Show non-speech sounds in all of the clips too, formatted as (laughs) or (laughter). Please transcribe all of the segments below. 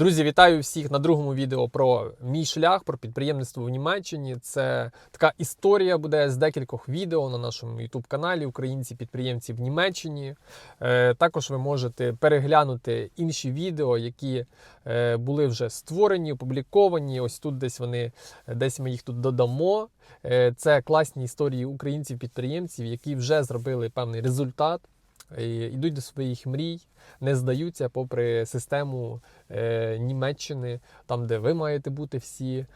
Друзі, вітаю всіх на другому відео про мій шлях, про підприємництво в Німеччині. Це така історія буде з декількох відео на нашому youtube каналі Українці підприємці в Німеччині. Е, також ви можете переглянути інші відео, які е, були вже створені, опубліковані. Ось тут десь вони десь ми їх тут додамо. Е, це класні історії українців-підприємців, які вже зробили певний результат. Йдуть до своїх мрій, не здаються попри систему е, Німеччини, там, де ви маєте бути всі е,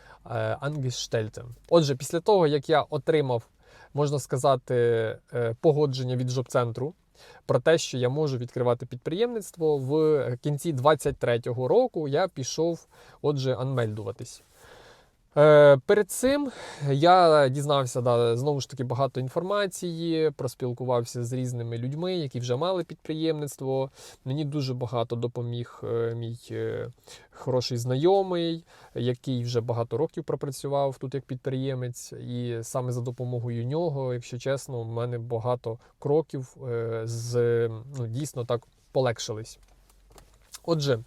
ангештельтем. Отже, після того, як я отримав, можна сказати, е, погодження від жоп-центру про те, що я можу відкривати підприємництво, в кінці 23-го року я пішов, отже, анмельдуватись. Е, Перед цим я дізнався да, знову ж таки багато інформації, проспілкувався з різними людьми, які вже мали підприємництво. Мені дуже багато допоміг е, мій е, хороший знайомий, який вже багато років пропрацював тут як підприємець. І саме за допомогою нього, якщо чесно, в мене багато кроків з ну, дійсно так полегшились. Отже.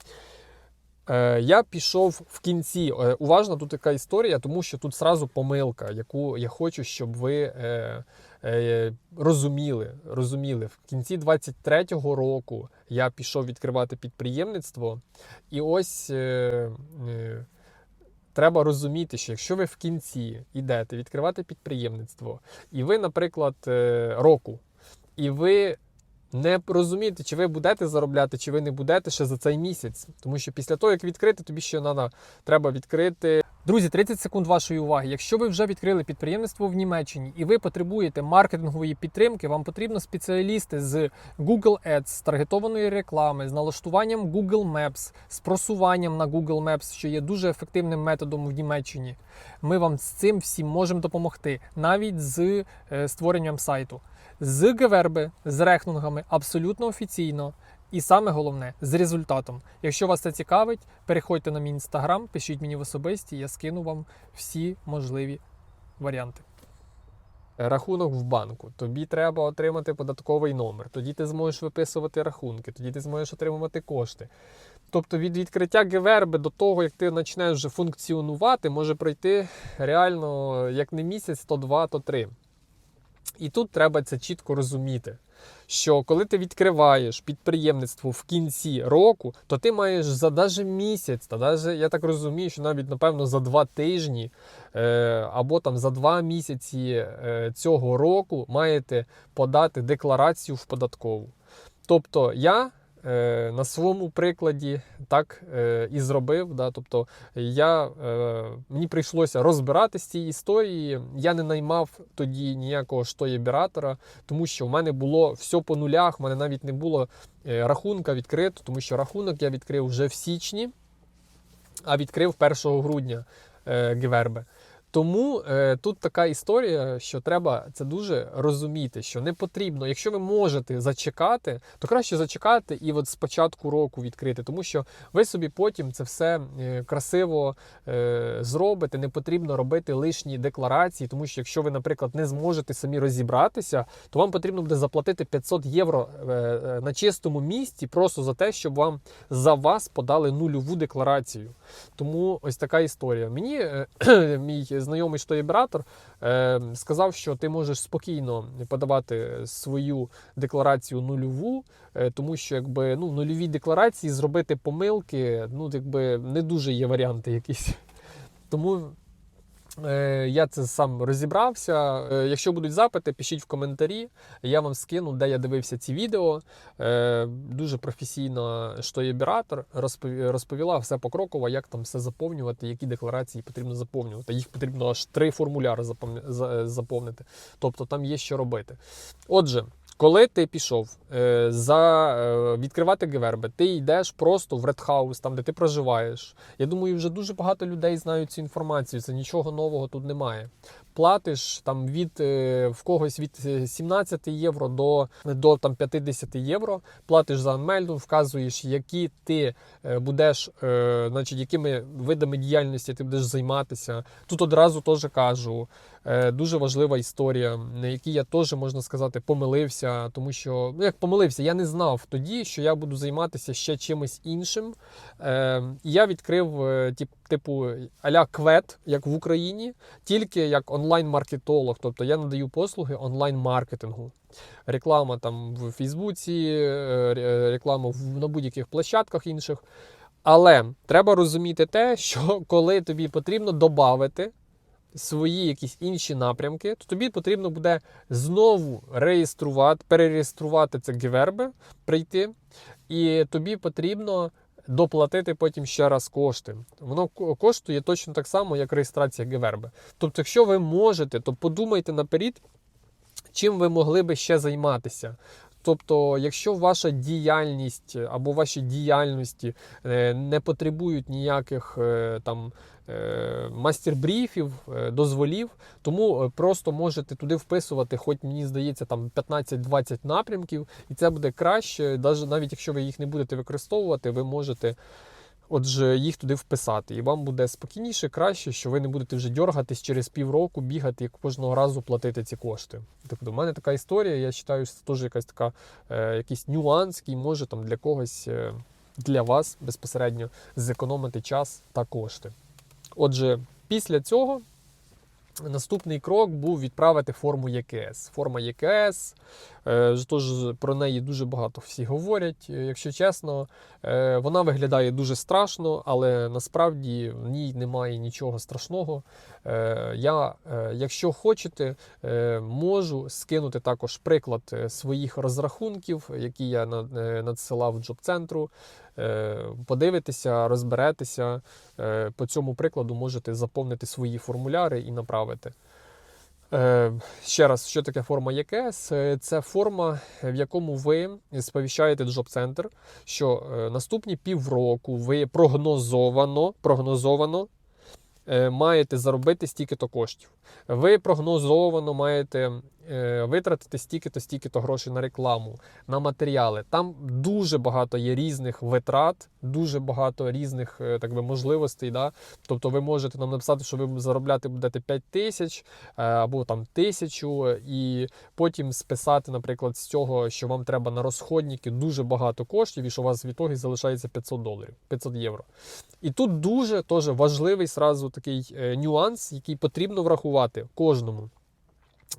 Е, Я пішов в кінці. Е, Уважно, тут така історія, тому що тут сразу помилка, яку я хочу, щоб ви е, розуміли. розуміли. В кінці 23-го року я пішов відкривати підприємництво, і ось. Треба розуміти, що якщо ви в кінці йдете відкривати підприємництво, і ви, наприклад, року, і ви не розумієте, чи ви будете заробляти, чи ви не будете ще за цей місяць. Тому що після того, як відкрити, тобі ще надо, треба відкрити. Друзі, 30 секунд вашої уваги. Якщо ви вже відкрили підприємництво в Німеччині і ви потребуєте маркетингової підтримки, вам потрібно спеціалісти з Google Ads, з таргетованої реклами, з налаштуванням Google Maps, з просуванням на Google Maps, що є дуже ефективним методом в Німеччині. Ми вам з цим всім можемо допомогти, навіть з е, створенням сайту з геверби, з рехнунгами абсолютно офіційно. І саме головне з результатом. Якщо вас це цікавить, переходьте на мій інстаграм, пишіть мені в особисті, я скину вам всі можливі варіанти. Рахунок в банку. Тобі треба отримати податковий номер. Тоді ти зможеш виписувати рахунки, тоді ти зможеш отримувати кошти. Тобто від відкриття Геверби до того, як ти почнеш вже функціонувати, може пройти реально як не місяць, то два, то три. І тут треба це чітко розуміти, що коли ти відкриваєш підприємництво в кінці року, то ти маєш за даже місяць, та даже, я так розумію, що навіть напевно за два тижні е, або там за два місяці е, цього року маєте подати декларацію в податкову. Тобто я на своєму прикладі так е, і зробив. Да? Тобто я, е, мені прийшлося розбиратися з цієї історії. Я не наймав тоді ніякого штоєбіратора, тому що в мене було все по нулях, в мене навіть не було е, рахунка відкрито, тому що рахунок я відкрив вже в січні, а відкрив 1 грудня е, Гевербе. Тому е, тут така історія, що треба це дуже розуміти, що не потрібно, якщо ви можете зачекати, то краще зачекати і от з початку року відкрити, тому що ви собі потім це все е, красиво е, зробите. Не потрібно робити лишні декларації, тому що якщо ви, наприклад, не зможете самі розібратися, то вам потрібно буде заплатити 500 євро е, е, на чистому місці, просто за те, щоб вам за вас подали нульову декларацію. Тому ось така історія. Мені е, (clears throat) мій знайомий штоєбратор е, сказав, що ти можеш спокійно подавати свою декларацію нульову, е, тому що якби ну в нульовій декларації зробити помилки, ну якби не дуже є варіанти якісь. Тому я це сам розібрався. Е, якщо будуть запити, пишіть в коментарі. Я вам скину, де я дивився ці відео. Е, дуже професійно штоєбіратор розпові- розповіла все покроково, як там все заповнювати, які декларації потрібно заповнювати. Їх потрібно аж три формуляри заповнити. Тобто там є що робити. Отже. Коли ти пішов е, за е, відкривати Геверби, ти йдеш просто в Редхаус, там де ти проживаєш. Я думаю, вже дуже багато людей знають цю інформацію. Це нічого нового тут немає. Платиш там від е, в когось від е, 17 євро до, до там 50 євро. Платиш за анмельду, вказуєш, які ти е, будеш, е, значить, якими видами діяльності ти будеш займатися. Тут одразу теж кажу. Е, Дуже важлива історія, на якій я теж можна сказати помилився. тому що ну як помилився, я не знав тоді, що я буду займатися ще чимось іншим. Е, я відкрив е, тип, типу аля квет, як в Україні, тільки як онлайн-маркетолог. Тобто я надаю послуги онлайн-маркетингу. Реклама там в Фейсбуці, е, реклама в- на будь-яких площадках інших. Але треба розуміти те, що (laughs) коли тобі потрібно додати свої якісь інші напрямки, то тобі потрібно буде знову реєструвати, перереєструвати це гіверби, прийти, і тобі потрібно доплатити потім ще раз кошти. Воно коштує точно так само, як реєстрація гіверби. Тобто, якщо ви можете, то подумайте наперед, чим ви могли би ще займатися. Тобто, якщо ваша діяльність або ваші діяльності е, не потребують ніяких е, там е, мастер-бріфів, е, дозволів, тому е, просто можете туди вписувати, хоч мені здається, там 15-20 напрямків, і це буде краще. Навіть якщо ви їх не будете використовувати, ви можете. Отже, їх туди вписати, і вам буде спокійніше, краще, що ви не будете вже дергатись через півроку, бігати і кожного разу платити ці кошти. Тобто, у мене така історія. Я вважаю, що це теж якась така е, якийсь нюанс, який може там для когось, е, для вас безпосередньо зекономити час та кошти. Отже, після цього наступний крок був відправити форму ЄКС. Форма ЄКС, е, тож про неї дуже багато всі говорять. Е, Якщо чесно, е, вона виглядає дуже страшно, але насправді в ній немає нічого страшного. Е, Я, е, якщо хочете, е, можу скинути також приклад е, своїх розрахунків, які я на- е, надсилав джоб-центру. Е, Подивитися, розберетеся. Е, По цьому прикладу можете заповнити свої формуляри і направити. Е, Ще раз, що таке форма ЄКС? Це форма, в якому ви сповіщаєте джоб-центр, що е, наступні півроку ви прогнозовано, прогнозовано е, маєте заробити стільки-то коштів. Ви прогнозовано маєте витратити стільки-то, стільки-то грошей на рекламу, на матеріали. Там дуже багато є різних витрат, дуже багато різних е, так би, можливостей. Да? Тобто ви можете нам написати, що ви заробляти будете 5 тисяч е, або там тисячу, і потім списати, наприклад, з цього, що вам треба на розходники дуже багато коштів, і що у вас в ітогі залишається 500 доларів, 500 євро. І тут дуже теж важливий сразу такий е, нюанс, який потрібно врахувати кожному.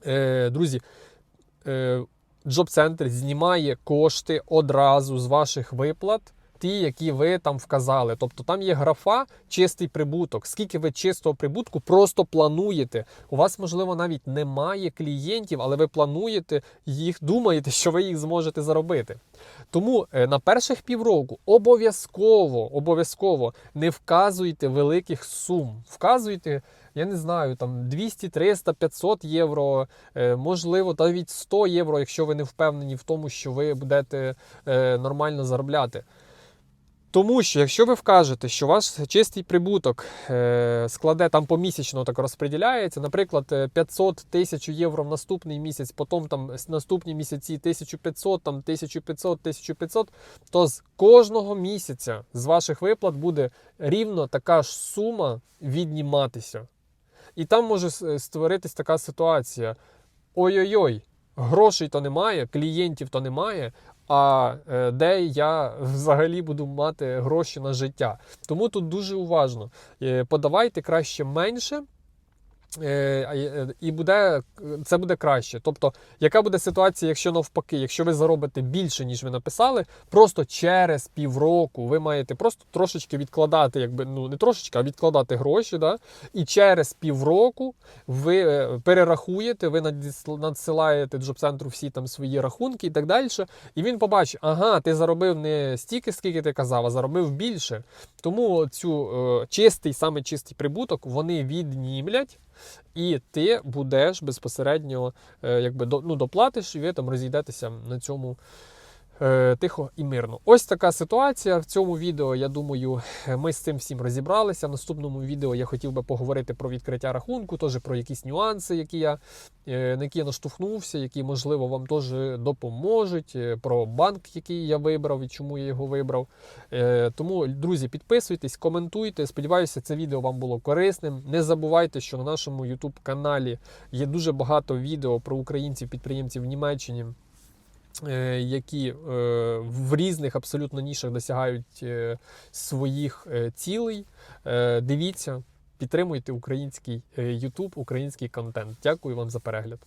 Е, друзі, е, Джоб-центр знімає кошти одразу з ваших виплат, ті, які ви там вказали. Тобто там є графа чистий прибуток. Скільки ви чистого прибутку просто плануєте. У вас, можливо, навіть немає клієнтів, але ви плануєте їх, думаєте, що ви їх зможете заробити. Тому е, на перших півроку обов'язково, обов'язково не вказуйте великих сум. Вказуйте, я не знаю, там 200, 300, 500 євро, е, можливо, навіть 100 євро, якщо ви не впевнені в тому, що ви будете е, нормально заробляти. Тому що, якщо ви вкажете, що ваш чистий прибуток е, складе там помісячно так розподіляється, наприклад, е, 500 тисяч євро в наступний місяць, потім там наступні місяці 1500, там 1500, 1500, то з кожного місяця з ваших виплат буде рівно така ж сума відніматися. І там може створитись така ситуація: ой-ой-ой, грошей то немає, клієнтів то немає. А е, де я (laughs) взагалі буду мати гроші на життя? Тому тут дуже уважно. Е, Подавайте краще менше. Е, е, І буде це буде краще. Тобто, яка буде ситуація, якщо навпаки, якщо ви заробите більше, ніж ви написали, просто через півроку ви маєте просто трошечки відкладати, якби ну не трошечки, а відкладати гроші. Да? І через півроку ви е, перерахуєте, ви надсилаєте джоб-центру всі там свої рахунки і так далі. І він побачить, ага, ти заробив не стільки, скільки ти казав, а заробив більше. Тому цю е, чистий, саме чистий прибуток вони віднімлять. І ти будеш безпосередньо, е, якби ну, доплатиш, і ви там розійдетеся на цьому тихо і мирно. Ось така ситуація в цьому відео. Я думаю, ми з цим всім розібралися. В наступному відео я хотів би поговорити про відкриття рахунку, теж про якісь нюанси, які я, е, на які я наштовхнувся, які, можливо, вам теж допоможуть. е, Про банк, який я вибрав і чому я його вибрав. Е, Тому, друзі, підписуйтесь, коментуйте. Сподіваюся, це відео вам було корисним. Не забувайте, що на нашому YouTube каналі є дуже багато відео про українців-підприємців в Німеччині. Е, які е, в різних абсолютно нішах досягають е, своїх цілей. Дивіться, підтримуйте український YouTube, український контент. Дякую вам за перегляд.